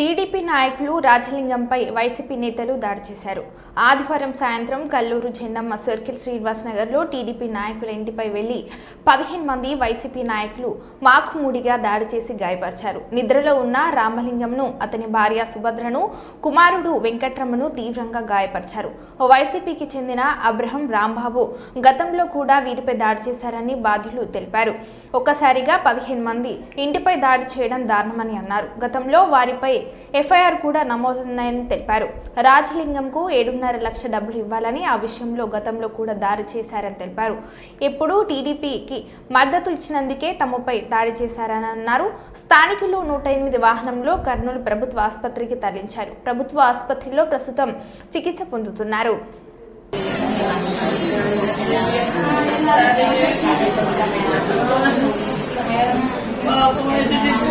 TDP నాయకులు రాజలింగంపై YCP నేతలు దాడి చేశారు. ఆదివారం సాయంత్రం కల్లూరు చెన్నమ్మ సర్కిల్ శ్రీనివాస్ నగర్లో టీడీపీ నాయకుల ఇంటిపై వెళ్ళి పదిహేను మంది వైసీపీ నాయకులు మాకుమూడిగా దాడి చేసి గాయపరిచారు. నిద్రలో ఉన్న రామలింగంను అతని భార్య సుభద్రను కుమారుడు వెంకట్రమను తీవ్రంగా గాయపరిచారు. వైసీపీకి చెందిన అబ్రహం రాంబాబు గతంలో కూడా వీరిపై దాడి చేశారని బాధ్యులు తెలిపారు. ఒక్కసారిగా పదిహేను మంది ఇంటిపై దాడి చేయడం దారుణమని అన్నారు. గతంలో వారిపై ఎఫ్ఐఆర్ కూడా నమోదైందని తెలిపారు. రాజలింగంకు ఏడున్నర లక్ష డబ్బులు ఇవ్వాలని ఆ విషయంలో గతంలో కూడా దాడి చేశారని తెలిపారు. ఎప్పుడూ టీడీపీకి మద్దతు ఇచ్చినందుకే తమపై దాడి చేశారని అన్నారు. స్థానికులు నూట ఎనిమిది వాహనంలో కర్నూలు ప్రభుత్వ ఆసుపత్రికి తరలించారు. ప్రభుత్వ ఆసుపత్రిలో ప్రస్తుతం చికిత్స పొందుతున్నారు.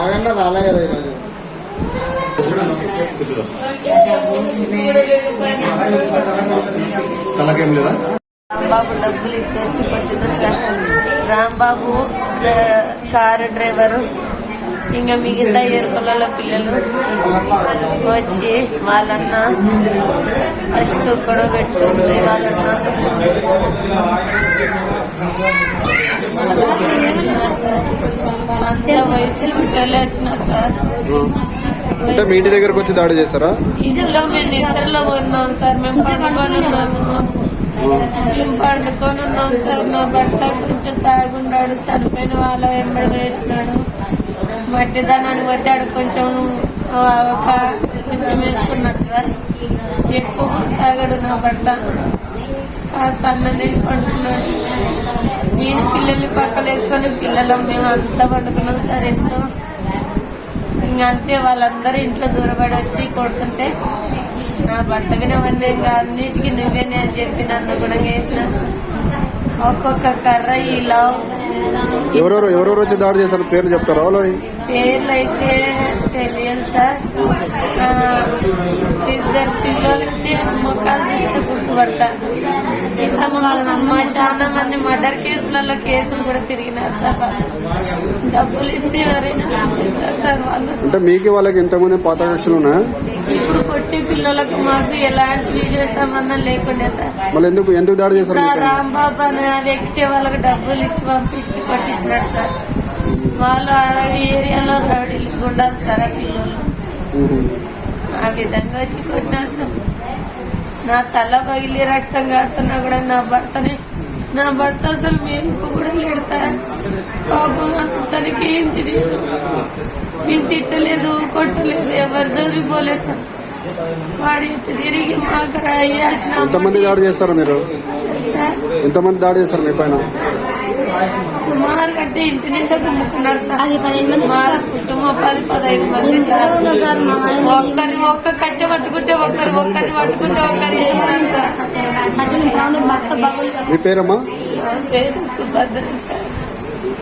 రాగండా రాలే కదా ఈరోజు? లేదా? రాంబాబు డబ్బులు ఇస్తే వచ్చి సార్ రాంబాబు కారు డ్రైవరు ఇంకా మిగతా ఎరుకల పిల్లలు వచ్చి వాళ్ళన్న ఫస్ట్ కూడా పెట్టుకుంది వాళ్ళన్న. వయసులు పిల్లలే వచ్చినారు సార్. అంటే మీ ఇంటి దగ్గరకు వచ్చి దాడి చేస్తారా ఇంట్లో మేము నిద్రలో ఉన్నాం సార్ మేము పడుకొని ఉన్నాము మేము పండుకొని ఉన్నాం సార్ నా భర్త కొంచెం తాగున్నాడు చనిపోయిన వాళ్ళ వెంబడి వేసినాడు మట్టి దానాన్ని కొట్టాడు కొంచెం ఒక కొంచెం వేసుకున్నాడు సార్. ఎక్కువ తాగాడు నా భర్త. కాస్త అన్నం తిని పండుకున్నాడు. నేను పిల్లల్ని పక్కన వేసుకొని పిల్లలు మేము అంతా పండుకున్నాం సార్ ఇంట్లో. ఇంకా అంతే వాళ్ళందరూ ఇంట్లో దూరపడి వచ్చి కొడుతుంటే నా భర్తకి అవన్నీ ఇంకా అన్నిటికీ నువ్వే నేను చెప్పి నన్ను కూడా వేసిన ఒక్కొక్క కర్ర ఇలా ఎవరెవరు ఎవరెవరు వచ్చి దాడి చేస్తారు పేర్లు చెప్తారా పేర్లు అయితే తెలియదు సార్. ఇద్దరు పిల్లలకి ముఖాలు తీస్తే గుర్తుపడతారు. చాలా మంది మర్డర్ కేసులలో కేసులు కూడా తిరిగినారు సార్. డబ్బులు ఇస్తే ఎవరైనా పంపిస్తారు సార్ వాళ్ళు అంటే మీకు వాళ్ళకి ఇంతమంది పాత కక్షలు ఉన్నాయా ఇప్పుడు కొట్టి పిల్లలకు మాకు ఎలాంటి విషయ సంబంధం లేకుండే సార్ మళ్ళీ ఎందుకు ఎందుకు దాడి నా మీకు? రాంబాబు అనే వ్యక్తి వాళ్ళకి డబ్బులు ఇచ్చి పంపించి కొట్టించినాడు సార్ వాళ్ళు ఆ ఏరియాలో రౌడీలు ఉండాలి సార్ ఆ పిల్లలు. ఆ విధంగా వచ్చి కొట్టినాడు సార్ నా తల పగిలి రక్తం కారుతున్నా కూడా నా భర్తని నా భర్త అసలు మెరుపు కూడా లేడు సార్. పాపం అసలు తనకి ఏం తెలియదు. మేము తిట్టలేదు కొట్టలేదు ఎవరు జరిగిపోలేదు సార్. వాడి తిరిగి మాకు రాయాల్సిన ఎంతమంది దాడి చేస్తారు మీరు? సార్. ఎంతమంది దాడి చేస్తారు మీ పైన? సుమారు అంటే ఇంటి నిండా గుమ్ముకున్నారు సార్. మా కుటుంబం పది పదహైదు మంది సార్. ఒక్కరి ఒక్క కట్టె పట్టుకుంటే ఒక్కరు ఒక్కరిని పట్టుకుంటే ఒక్కరు చేస్తారు సార్. మీ పేరమ్మా? పేరు సుభద్ర సార్.